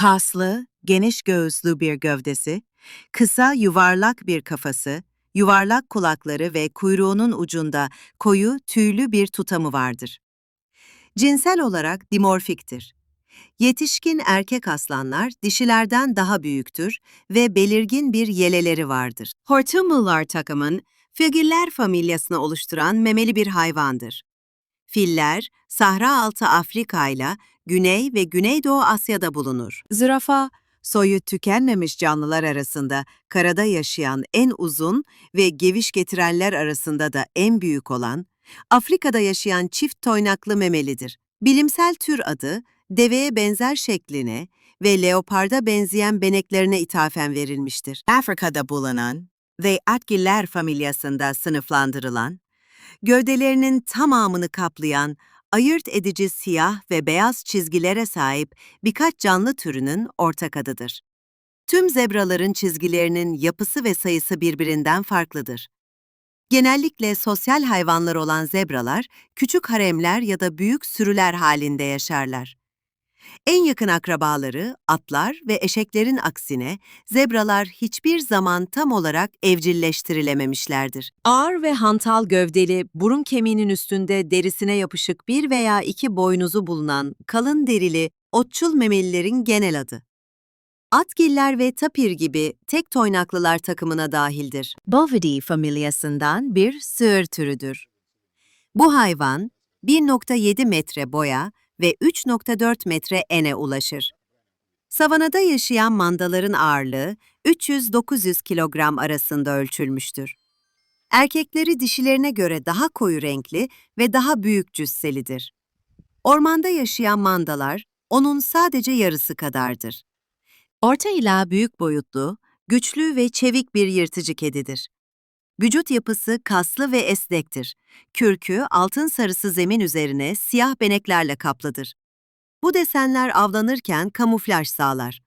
Kaslı, geniş göğüslü bir gövdesi, kısa yuvarlak bir kafası, yuvarlak kulakları ve kuyruğunun ucunda koyu, tüylü bir tutamı vardır. Cinsel olarak dimorfiktir. Yetişkin erkek aslanlar dişilerden daha büyüktür ve belirgin bir yeleleri vardır. Hortumlular takımın figüller familyasını oluşturan memeli bir hayvandır. Filler, Sahra altı Afrika ile Güney ve Güneydoğu Asya'da bulunur. Zürafa, soyu tükenmemiş canlılar arasında karada yaşayan en uzun ve geviş getirenler arasında da en büyük olan, Afrika'da yaşayan çift toynaklı memelidir. Bilimsel tür adı, deveye benzer şekline ve leoparda benzeyen beneklerine ithafen verilmiştir. Afrika'da bulunan ve Atgiller familyasında sınıflandırılan, gövdelerinin tamamını kaplayan, ayırt edici siyah ve beyaz çizgilere sahip birkaç canlı türünün ortak adıdır. Tüm zebraların çizgilerinin yapısı ve sayısı birbirinden farklıdır. Genellikle sosyal hayvanlar olan zebralar, küçük haremler ya da büyük sürüler halinde yaşarlar. En yakın akrabaları, atlar ve eşeklerin aksine, zebralar hiçbir zaman tam olarak evcilleştirilememişlerdir. Ağır ve hantal gövdeli, burun kemiğinin üstünde derisine yapışık bir veya iki boynuzu bulunan kalın derili, otçul memelilerin genel adı. Atgiller ve tapir gibi tek toynaklılar takımına dahildir. Bovidae familyasından bir sığır türüdür. Bu hayvan 1.7 metre boya ve 3.4 metre ene ulaşır. Savanada yaşayan mandaların ağırlığı 300-900 kilogram arasında ölçülmüştür. Erkekleri dişilerine göre daha koyu renkli ve daha büyük cüsselidir. Ormanda yaşayan mandalar onun sadece yarısı kadardır. Orta ila büyük boyutlu, güçlü ve çevik bir yırtıcı kedidir. Vücut yapısı kaslı ve esnektir. Kürkü altın sarısı zemin üzerine siyah beneklerle kaplıdır. Bu desenler avlanırken kamuflaj sağlar.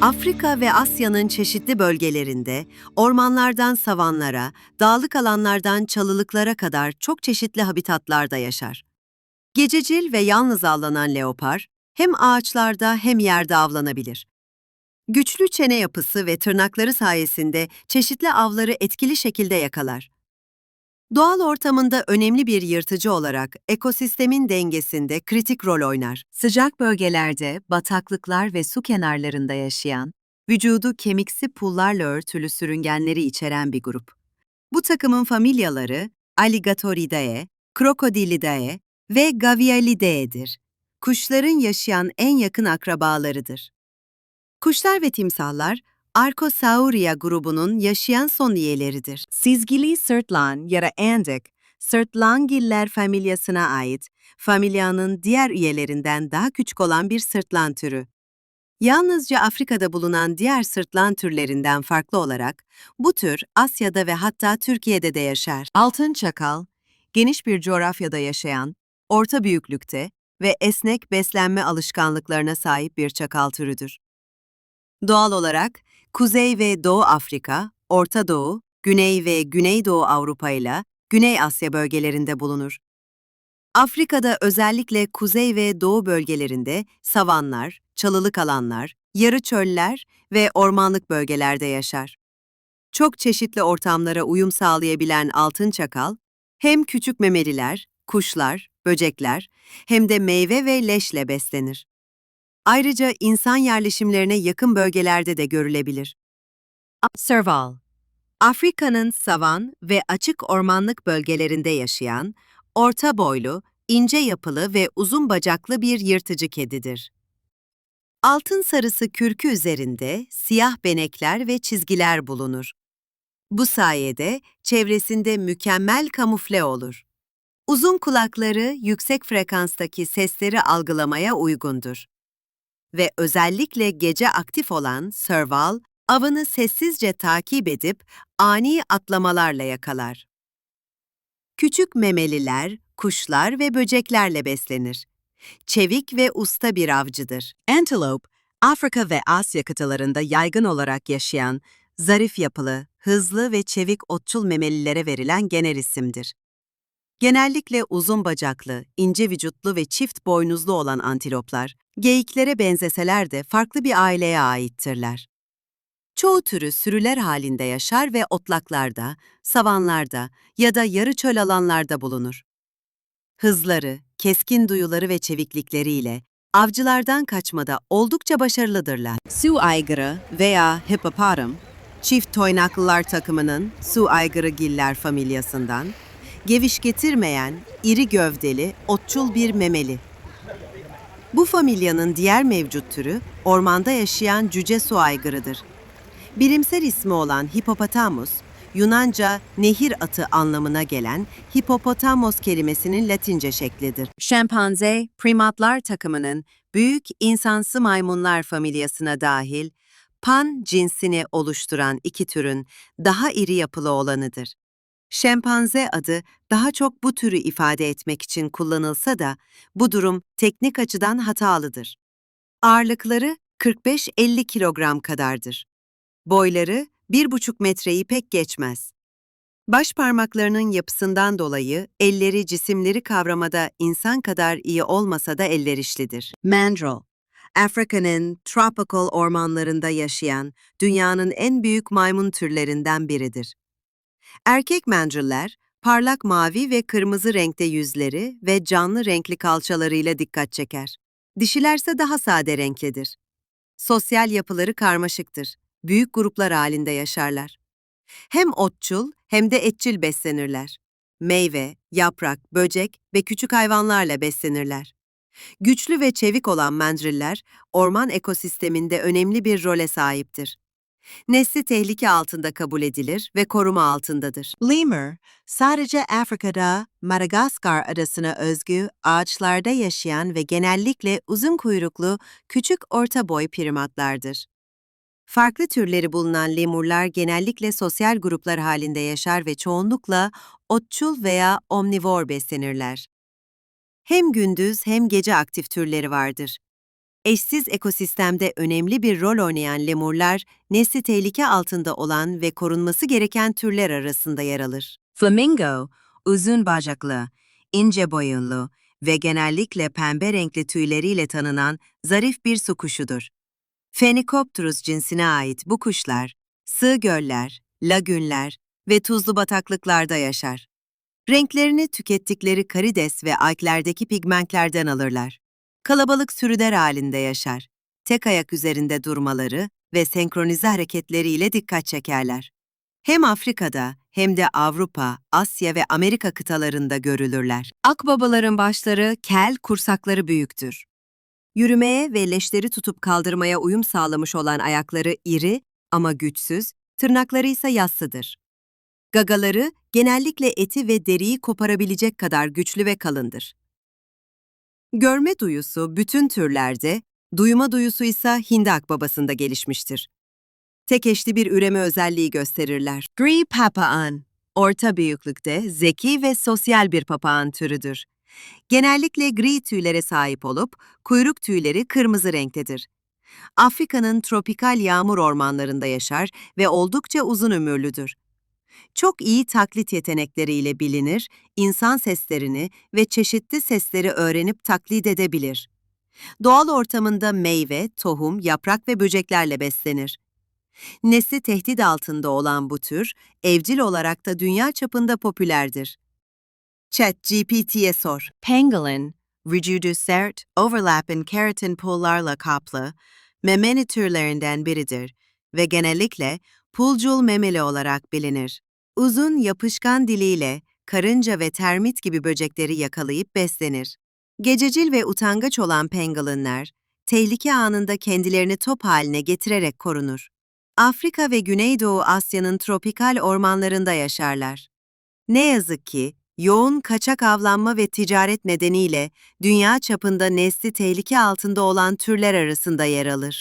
Afrika ve Asya'nın çeşitli bölgelerinde, ormanlardan savanlara, dağlık alanlardan çalılıklara kadar çok çeşitli habitatlarda yaşar. Gececil ve yalnız avlanan leopar, hem ağaçlarda hem yerde avlanabilir. Güçlü çene yapısı ve tırnakları sayesinde çeşitli avları etkili şekilde yakalar. Doğal ortamında önemli bir yırtıcı olarak ekosistemin dengesinde kritik rol oynar. Sıcak bölgelerde, bataklıklar ve su kenarlarında yaşayan, vücudu kemiksi pullarla örtülü sürüngenleri içeren bir grup. Bu takımın familyaları Alligatoridae, Crocodilidae ve Gavialidae'dir. Kuşların yaşayan en yakın akrabalarıdır. Kuşlar ve timsahlar, Archosauria grubunun yaşayan son üyeleridir. Sizgili sırtlan ya da endik, sırtlangiller familyasına ait, familyanın diğer üyelerinden daha küçük olan bir sırtlan türü. Yalnızca Afrika'da bulunan diğer sırtlan türlerinden farklı olarak, bu tür Asya'da ve hatta Türkiye'de de yaşar. Altın çakal, geniş bir coğrafyada yaşayan, orta büyüklükte ve esnek beslenme alışkanlıklarına sahip bir çakal türüdür. Doğal olarak Kuzey ve Doğu Afrika, Orta Doğu, Güney ve Güneydoğu Avrupa ile Güney Asya bölgelerinde bulunur. Afrika'da özellikle kuzey ve doğu bölgelerinde savanlar, çalılık alanlar, yarı çöller ve ormanlık bölgelerde yaşar. Çok çeşitli ortamlara uyum sağlayabilen altın çakal, hem küçük memeliler, kuşlar, böcekler hem de meyve ve leşle beslenir. Ayrıca insan yerleşimlerine yakın bölgelerde de görülebilir. Serval Afrika'nın savan ve açık ormanlık bölgelerinde yaşayan, orta boylu, ince yapılı ve uzun bacaklı bir yırtıcı kedidir. Altın sarısı kürkü üzerinde siyah benekler ve çizgiler bulunur. Bu sayede çevresinde mükemmel kamufle olur. Uzun kulakları yüksek frekanstaki sesleri algılamaya uygundur. Ve özellikle gece aktif olan serval, avını sessizce takip edip ani atlamalarla yakalar. Küçük memeliler, kuşlar ve böceklerle beslenir. Çevik ve usta bir avcıdır. Antelope, Afrika ve Asya kıtalarında yaygın olarak yaşayan, zarif yapılı, hızlı ve çevik otçul memelilere verilen genel isimdir. Genellikle uzun bacaklı, ince vücutlu ve çift boynuzlu olan antiloplar, geyiklere benzeseler de farklı bir aileye aittirler. Çoğu türü sürüler halinde yaşar ve otlaklarda, savanlarda ya da yarı çöl alanlarda bulunur. Hızları, keskin duyuları ve çeviklikleriyle avcılardan kaçmada oldukça başarılıdırlar. Su aygırı veya hippopotam, çift toynaklılar takımının su aygırıgiller familyasından, geviş getirmeyen, iri gövdeli, otçul bir memeli. Bu familyanın diğer mevcut türü ormanda yaşayan cüce su aygırıdır. Bilimsel ismi olan Hippopotamus, Yunanca nehir atı anlamına gelen hipopotamos kelimesinin Latince şeklidir. Şempanze, primatlar takımının büyük insansı maymunlar familyasına dahil pan cinsini oluşturan iki türün daha iri yapılı olanıdır. Şempanze adı daha çok bu türü ifade etmek için kullanılsa da bu durum teknik açıdan hatalıdır. Ağırlıkları 45-50 kilogram kadardır. Boyları 1,5 metreyi pek geçmez. Baş parmaklarının yapısından dolayı elleri cisimleri kavramada insan kadar iyi olmasa da elverişlidir. Mandrill, Afrika'nın tropical ormanlarında yaşayan dünyanın en büyük maymun türlerinden biridir. Erkek mandriller, parlak mavi ve kırmızı renkte yüzleri ve canlı renkli kalçalarıyla dikkat çeker. Dişilerse daha sade renklidir. Sosyal yapıları karmaşıktır. Büyük gruplar halinde yaşarlar. Hem otçul hem de etçil beslenirler. Meyve, yaprak, böcek ve küçük hayvanlarla beslenirler. Güçlü ve çevik olan mandriller, orman ekosisteminde önemli bir role sahiptir. Nesli tehlike altında kabul edilir ve koruma altındadır. Lemur, sadece Afrika'da Madagaskar adasına özgü ağaçlarda yaşayan ve genellikle uzun kuyruklu küçük orta boy primatlardır. Farklı türleri bulunan lemurlar genellikle sosyal gruplar halinde yaşar ve çoğunlukla otçul veya omnivor beslenirler. Hem gündüz hem gece aktif türleri vardır. Eşsiz ekosistemde önemli bir rol oynayan lemurlar, nesli tehlike altında olan ve korunması gereken türler arasında yer alır. Flamingo, uzun bacaklı, ince boyunlu ve genellikle pembe renkli tüyleriyle tanınan zarif bir su kuşudur. Phenicopterus cinsine ait bu kuşlar, sığ göller, lagünler ve tuzlu bataklıklarda yaşar. Renklerini tükettikleri karides ve alglerdeki pigmentlerden alırlar. Kalabalık sürüler halinde yaşar. Tek ayak üzerinde durmaları ve senkronize hareketleriyle dikkat çekerler. Hem Afrika'da hem de Avrupa, Asya ve Amerika kıtalarında görülürler. Akbabaların başları kel, kursakları büyüktür. Yürümeye ve leşleri tutup kaldırmaya uyum sağlamış olan ayakları iri ama güçsüz, tırnakları ise yassıdır. Gagaları genellikle eti ve deriyi koparabilecek kadar güçlü ve kalındır. Görme duyusu bütün türlerde, duyma duyusu ise hindi akbabasında gelişmiştir. Tek eşli bir üreme özelliği gösterirler. Gri papağan, orta büyüklükte zeki ve sosyal bir papağan türüdür. Genellikle gri tüylere sahip olup kuyruk tüyleri kırmızı renktedir. Afrika'nın tropikal yağmur ormanlarında yaşar ve oldukça uzun ömürlüdür. Çok iyi taklit yetenekleriyle bilinir, insan seslerini ve çeşitli sesleri öğrenip taklit edebilir. Doğal ortamında meyve, tohum, yaprak ve böceklerle beslenir. Nesli tehdit altında olan bu tür, evcil olarak da dünya çapında popülerdir. ChatGPT'ye sor. Pangolin, Reducert, overlapping keratin pullarla kaplı, memeli türlerinden biridir ve genellikle pulcul memeli olarak bilinir. Uzun, yapışkan diliyle karınca ve termit gibi böcekleri yakalayıp beslenir. Gececil ve utangaç olan penguenler, tehlike anında kendilerini top haline getirerek korunur. Afrika ve Güneydoğu Asya'nın tropikal ormanlarında yaşarlar. Ne yazık ki, yoğun kaçak avlanma ve ticaret nedeniyle dünya çapında nesli tehlike altında olan türler arasında yer alır.